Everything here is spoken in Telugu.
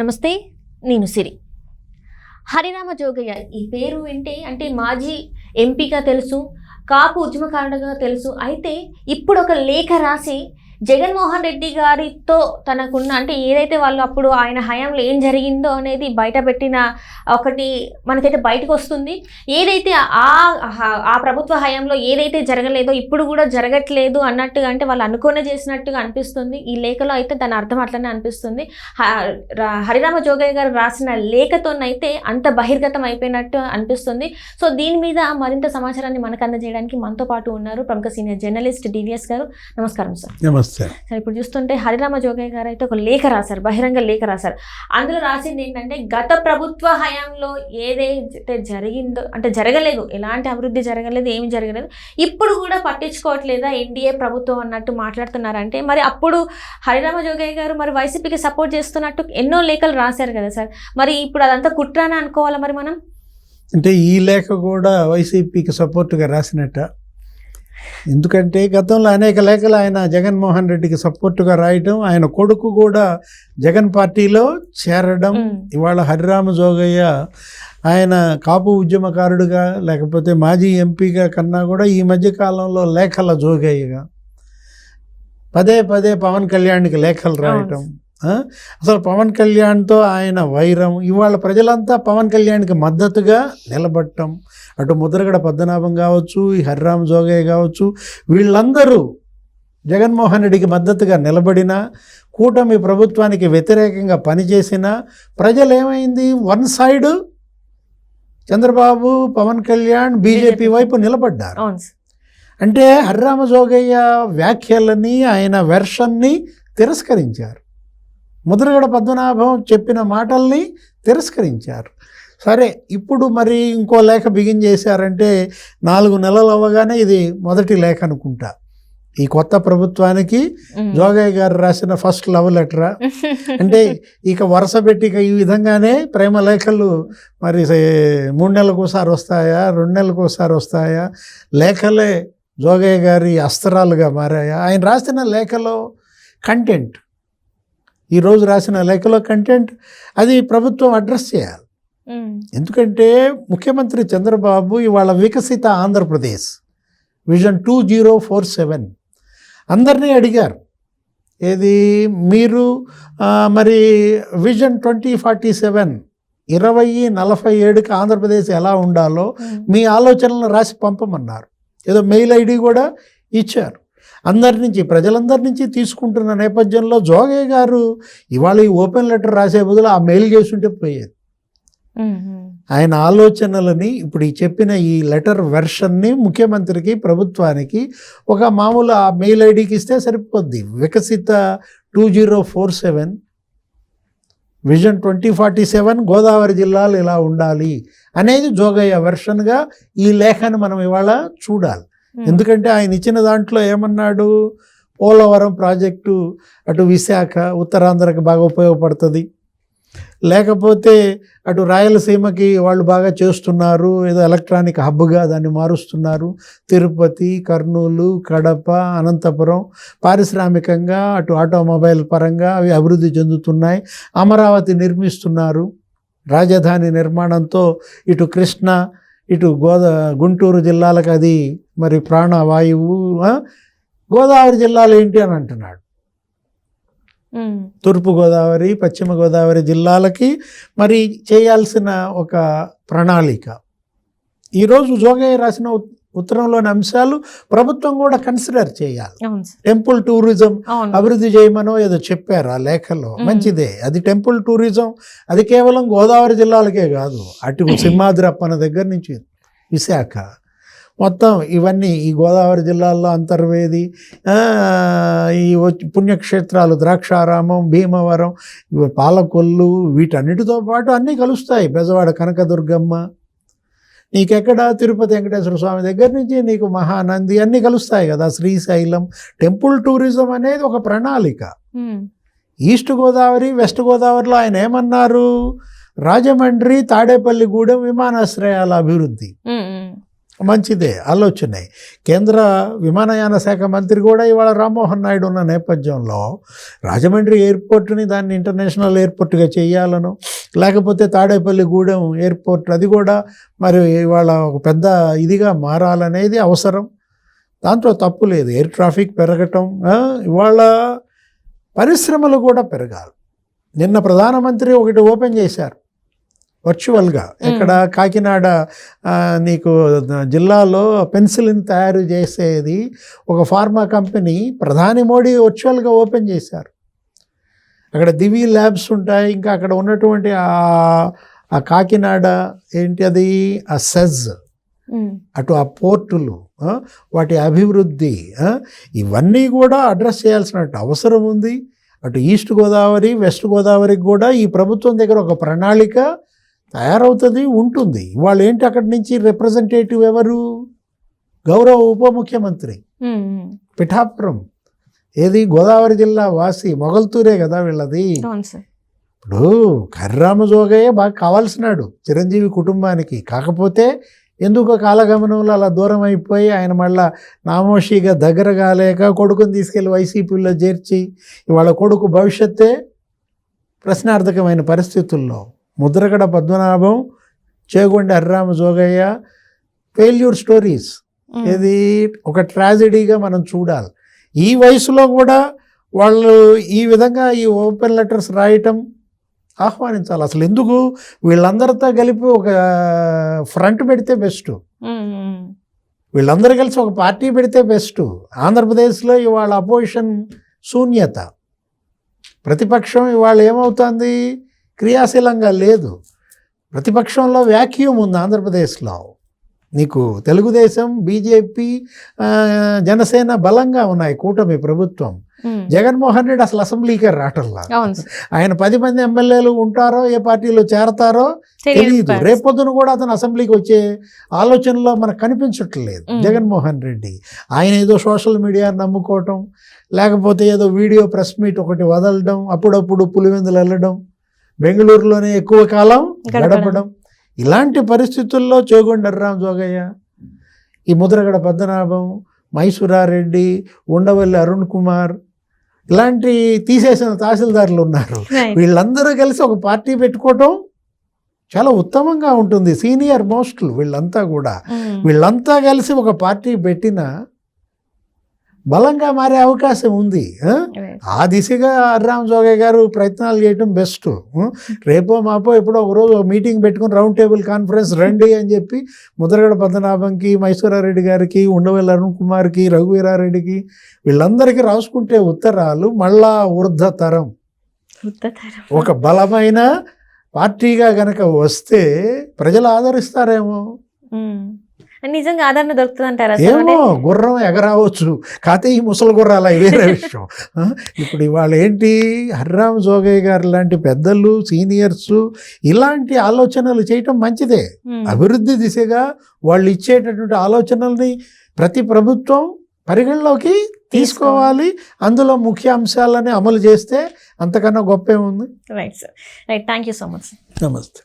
నమస్తే నేను సిరి. హరిరామ జోగయ్య ఈ పేరు వింటే అంటే మాజీ ఎంపీగా తెలుసు కాపు ఉద్యమకారుడుగా తెలుసు. అయితే ఇప్పుడు ఒక లేఖ రాసి జగన్మోహన్ రెడ్డి గారితో తనకున్న అంటే ఏదైతే వాళ్ళు అప్పుడు ఆయన హయాంలో ఏం జరిగిందో అనేది బయట పెట్టిన ఒకటి మనకైతే బయటకు వస్తుంది. ఏదైతే ఆ ఆ ప్రభుత్వ హయాంలో ఏదైతే జరగలేదో ఇప్పుడు కూడా జరగట్లేదు అన్నట్టుగా అంటే వాళ్ళు అనుకునే చేసినట్టుగా అనిపిస్తుంది. ఈ లేఖలో అయితే దాని అర్థం అట్లనే అనిపిస్తుంది. హ- హరిరామ జోగయ్య గారు రాసిన లేఖతోనైతే అంత బహిర్గతం అయిపోయినట్టు అనిపిస్తుంది. సో దీని మీద మరింత సమాచారాన్ని మనకు అందజేయడానికి మనతో పాటు ఉన్నారు ప్రముఖ సీనియర్ జర్నలిస్ట్ డివిఎస్ గారు. నమస్కారం సార్. నమస్తే సార్ ఇప్పుడు చూస్తుంటే హరిరామ జోగయ్య గారు అయితే ఒక లేఖ రాశారు బహిరంగ లేఖ రాశారు. అందులో రాసింది ఏంటంటే గత ప్రభుత్వ హయాంలో ఏదైతే జరిగిందో అంటే జరగలేదు ఎలాంటి అభివృద్ధి జరగలేదు ఏమి జరగలేదు ఇప్పుడు కూడా పట్టించుకోవట్లేదా ఎన్డీఏ ప్రభుత్వం అన్నట్టు మాట్లాడుతున్నారంటే మరి అప్పుడు హరిరామ జోగయ్య గారు మరి వైసీపీకి సపోర్ట్ చేస్తున్నట్టు ఎన్నో లేఖలు రాశారు కదా సార్. మరి ఇప్పుడు అదంతా కుట్రాని అనుకోవాలా మరి మనం? అంటే ఈ లేఖ కూడా వైసీపీకి సపోర్టుగా రాసినట్ట? ఎందుకంటే గతంలో అనేక లేఖలు ఆయన జగన్మోహన్ రెడ్డికి సపోర్టుగా రాయటం ఆయన కొడుకు కూడా జగన్ పార్టీలో చేరడం ఇవాళ హరిరామ జోగయ్య ఆయన కాపు ఉద్యమకారుడుగా లేకపోతే మాజీ ఎంపీగా కన్నా కూడా ఈ మధ్య కాలంలో లేఖల జోగయ్యగా. పదే పదే పవన్ కళ్యాణ్కి లేఖలు రాయటం? అసలు పవన్ కళ్యాణ్తో ఆయన వైరం. ఇవాళ ప్రజలంతా పవన్ కళ్యాణ్కి మద్దతుగా నిలబడటం. అటు ముద్రగడ పద్మనాభం కావచ్చు ఈ హరిరామ జోగయ్య కావచ్చు వీళ్ళందరూ జగన్మోహన్ రెడ్డికి మద్దతుగా నిలబడిన కూటమి ప్రభుత్వానికి వ్యతిరేకంగా పనిచేసిన ప్రజలు ఏమైంది one side Chandrababu Pawan Kalyan BJP వైపు నిలబడ్డారు. అంటే హరిరామ జోగయ్య వ్యాఖ్యలని ఆయన వెర్షన్ని తిరస్కరించారు. ముద్రగడ పద్మనాభం చెప్పిన మాటల్ని తిరస్కరించారు. సరే ఇప్పుడు మరి ఇంకో లేఖ బిగిన్ చేశారంటే నాలుగు నెలలు అవ్వగానే ఇది మొదటి లేఖ అనుకుంటా. ఈ కొత్త ప్రభుత్వానికి. జోగయ్య గారు రాసిన ఫస్ట్ లవ్ లెటరా. అంటే ఇక వరుస పెట్టి ఈ విధంగానే ప్రేమ లేఖలు మరి మూడు నెలలకు ఒకసారి వస్తాయా రెండు నెలలకు ఒకసారి వస్తాయా? లేఖలే జోగయ్య గారి అస్త్రాలుగా మారాయా? ఆయన రాసిన లేఖలో కంటెంట్ ఈరోజు రాసిన లేఖలో కంటెంట్ అది ప్రభుత్వం అడ్రస్ చేయాలి. ఎందుకంటే ముఖ్యమంత్రి చంద్రబాబు ఇవాళ Viksit Andhra Pradesh vision two zero four seven. అందరినీ అడిగారు ఏది మీరు మరి విజన్ ట్వంటీ ఫార్టీ సెవెన్ ఇరవై నలభై ఏడుకి ఆంధ్రప్రదేశ్ ఎలా ఉండాలో. మీ ఆలోచనలను రాసి పంపమన్నారు. ఏదో మెయిల్ ఐడి కూడా ఇచ్చారు. అందరి నుంచి ప్రజలందరి నుంచి తీసుకుంటున్న నేపథ్యంలో జోగయ్య గారు ఇవాళ ఈ ఓపెన్ లెటర్ రాసే బదులు ఆ మెయిల్ చేసుంటే పోయేది. ఆయన ఆలోచనలని ఇప్పుడు ఈ చెప్పిన ఈ లెటర్ వెర్షన్ని ముఖ్యమంత్రికి ప్రభుత్వానికి ఒక మామూలు ఆ మెయిల్ ఐడికి ఇస్తే సరిపోద్ది Viksit two zero four seven vision twenty forty seven Godavari జిల్లాలు ఇలా ఉండాలి అనేది జోగయ్య వెర్షన్గా ఈ లేఖను మనం ఇవాళ చూడాలి. Hmm. ఎందుకంటే ఆయన ఇచ్చిన దాంట్లో ఏమన్నాడు? పోలవరం ప్రాజెక్టు అటు విశాఖ ఉత్తరాంధ్రకి బాగా ఉపయోగపడుతుంది. లేకపోతే అటు రాయలసీమకి వాళ్ళు బాగా చేస్తున్నారు ఏదో ఎలక్ట్రానిక్ హబ్గా దాన్ని మారుస్తున్నారు. తిరుపతి కర్నూలు కడప అనంతపురం పారిశ్రామికంగా అటు ఆటోమొబైల్ పరంగా అవి అభివృద్ధి చెందుతున్నాయి. అమరావతి నిర్మిస్తున్నారు. రాజధాని నిర్మాణంతో ఇటు కృష్ణ ఇటు గోదా గుంటూరు జిల్లాలకు అది మరి ప్రాణవాయువు? గోదావరి జిల్లాలు ఏంటి అని అంటున్నాడు. తూర్పు గోదావరి పశ్చిమ గోదావరి జిల్లాలకి మరి చేయాల్సిన ఒక ప్రణాళిక ఈరోజు జోగయ్య రాసిన ఉత్తరంలోని అంశాలు ప్రభుత్వం కూడా కన్సిడర్ చేయాలి. టెంపుల్ టూరిజం అభివృద్ధి చేయమనో ఏదో చెప్పారు ఆ లేఖలో. మంచిదే. అది టెంపుల్ టూరిజం అది కేవలం గోదావరి జిల్లాలకే కాదు అటు సింహాద్రి అప్పన దగ్గర నుంచి విశాఖ. మొత్తం ఇవన్నీ ఈ గోదావరి జిల్లాల్లో అంతర్వేది. ఈ పుణ్యక్షేత్రాలు ద్రాక్షారామం భీమవరం పాలకొల్లు వీటన్నిటితో పాటు అన్నీ కలుస్తాయి. బెజవాడ కనకదుర్గమ్మ నీకెక్కడ తిరుపతి వెంకటేశ్వర స్వామి దగ్గర నుంచి నీకు మహానంది అన్నీ కలుస్తాయి కదా శ్రీశైలం టెంపుల్ టూరిజం అనేది ఒక ప్రణాళిక. ఈస్ట్ గోదావరి వెస్ట్ గోదావరిలో ఆయన ఏమన్నారు రాజమండ్రి తాడేపల్లిగూడెం విమానాశ్రయాల అభివృద్ధి. మంచిదే ఆలోచనే. కేంద్ర విమానయాన శాఖ మంత్రి కూడా ఇవాళ రామ్మోహన్ నాయుడు ఉన్న నేపథ్యంలో రాజమండ్రి ఎయిర్పోర్ట్ని దాన్ని ఇంటర్నేషనల్ ఎయిర్పోర్ట్గా చేయాలను లేకపోతే తాడేపల్లి గూడెం ఎయిర్పోర్ట్ అది కూడా మరి ఇవాళ ఒక పెద్ద ఇదిగా మారాలనేది అవసరం. దాంట్లో తప్పు లేదు ఎయిర్ ట్రాఫిక్ పెరగటం ఇవాళ పరిశ్రమలు కూడా పెరగాలి. నిన్న ప్రధానమంత్రి ఒకటి ఓపెన్ చేశారు. వర్చువల్గా. ఇక్కడ కాకినాడ నీకు జిల్లాలో పెన్సిల్ని తయారు చేసేది ఒక ఫార్మా కంపెనీ ప్రధాని మోడీ వర్చువల్గా ఓపెన్ చేశారు. అక్కడ దివి ల్యాబ్స్ ఉంటాయి. ఇంకా అక్కడ ఉన్నటువంటి ఆ- కాకినాడ ఏంటి అది? ఆ సెజ్. అటు ఆ పోర్టులు వాటి అభివృద్ధి ఇవన్నీ కూడా అడ్రస్ చేయాల్సిన అవసరం ఉంది. అటు ఈస్ట్ గోదావరి వెస్ట్ గోదావరికి కూడా ఈ ప్రభుత్వం దగ్గర ఒక ప్రణాళిక తయారవుతుంది ఉంటుంది. వాళ్ళు ఏంటి అక్కడి నుంచి రిప్రజెంటేటివ్ ఎవరు? గౌరవ ఉప ముఖ్యమంత్రి. పిఠాపురం. ఏది? గోదావరి జిల్లా వాసి మొగల్తూరే కదా వీళ్ళది. ఇప్పుడు కర్రామ జోగయ్య బాగా కావాల్సినాడు చిరంజీవి కుటుంబానికి. కాకపోతే ఎందుకో కాలగమనంలో అలా దూరం అయిపోయి ఆయన మళ్ళా నామోషిగా దగ్గర కాలేక కొడుకుని తీసుకెళ్ళి వైసీపీలో చేర్చి ఇవాళ కొడుకు భవిష్యత్తే ప్రశ్నార్థకమైన పరిస్థితుల్లో ముద్రగడ పద్మనాభం చేగొండ హర్రామ జోగయ్య ఫెయిల్యూర్ స్టోరీస్ ఇది ఒక ట్రాజడీగా మనం చూడాలి. ఈ వయసులో కూడా వాళ్ళు ఈ విధంగా ఈ ఓపెన్ లెటర్స్ రాయటం ఆహ్వానించాలి. అసలు ఎందుకు? వీళ్ళందరితో కలిపి ఒక ఫ్రంట్ పెడితే బెస్ట్. వీళ్ళందరూ కలిసి ఒక పార్టీ పెడితే బెస్ట్ ఆంధ్రప్రదేశ్లో ఇవాళ అపోజిషన్ శూన్యత. ప్రతిపక్షం ఇవాళ ఏమవుతుంది? క్రియాశీలంగా లేదు. ప్రతిపక్షంలో వ్యాక్యూమ్ ఉంది ఆంధ్రప్రదేశ్లో. నీకు తెలుగుదేశం బీజేపీ జనసేన బలంగా ఉన్నాయి కూటమి ప్రభుత్వం. జగన్మోహన్ రెడ్డి అసలు అసెంబ్లీకే రావటంలా? సార్. ఆయన పది మంది ఎమ్మెల్యేలు ఉంటారో ఏ పార్టీలో చేరతారో తెలియదు. రేపొద్దున కూడా అతను అసెంబ్లీకి వచ్చే ఆలోచనలో మనకు కనిపించట్లేదు. జగన్మోహన్ రెడ్డి. ఆయన ఏదో సోషల్ మీడియా నమ్ముకోవటం లేకపోతే ఏదో వీడియో ప్రెస్ మీట్ ఒకటి వదలడం అప్పుడప్పుడు పులివెందులు వెళ్ళడం బెంగళూరులోనే ఎక్కువ కాలం గడపడం. ఇలాంటి పరిస్థితుల్లో చేగొండర్రాం జోగయ్య ఈ ముద్రగడ పద్మనాభం మైసూరారెడ్డి ఉండవల్లి అరుణ్ కుమార్ ఇలాంటి తీసేసిన తహసీల్దారులు ఉన్నారు. వీళ్ళందరూ కలిసి ఒక పార్టీ పెట్టుకోవటం చాలా ఉత్తమంగా ఉంటుంది సీనియర్ మోస్ట్లు వీళ్ళంతా కూడా ఉమ్. వీళ్ళంతా కలిసి ఒక పార్టీ పెట్టినా బలంగా మారే అవకాశం ఉంది ఆ? దిశగా అర్రామ్ జోగయ్య గారు ప్రయత్నాలు చేయటం బెస్ట్ రేపో మాపో ఎప్పుడో ఒక రోజు మీటింగ్ పెట్టుకుని రౌండ్ టేబుల్ కాన్ఫరెన్స్ రండి అని చెప్పి ముద్రగడ పద్మనాభంకి మైసూరారెడ్డి గారికి ఉండవల్లి అరుణ్ కుమార్కి రఘువీరారెడ్డికి వీళ్ళందరికీ రాసుకుంటే ఉత్తరాలు మళ్ళా వృద్ధ తరం ఉత్తతరం. ఒక బలమైన పార్టీగా గనక వస్తే ప్రజలు ఆదరిస్తారేమో. నిజంగా ఆదరణ దొరుకుతుంది అంటారా? ఏమో గుర్రం ఎగరావచ్చు. కాకపోతే ఈ ముసలి గుర్రాలు వేరే విషయం. ఇప్పుడు ఇవాళ ఏంటి? హర్రామ్ జోగయ్య గారు లాంటి పెద్దలు సీనియర్స్ ఇలాంటి ఆలోచనలు చేయటం మంచిదే. అభివృద్ధి దిశగా వాళ్ళు ఇచ్చేటటువంటి ఆలోచనల్ని ప్రతి ప్రభుత్వం పరిగణలోకి తీసుకోవాలి. అందులో ముఖ్య అంశాలని అమలు చేస్తే అంతకన్నా గొప్ప ఏముంది right sir right thank you so much నమస్తే.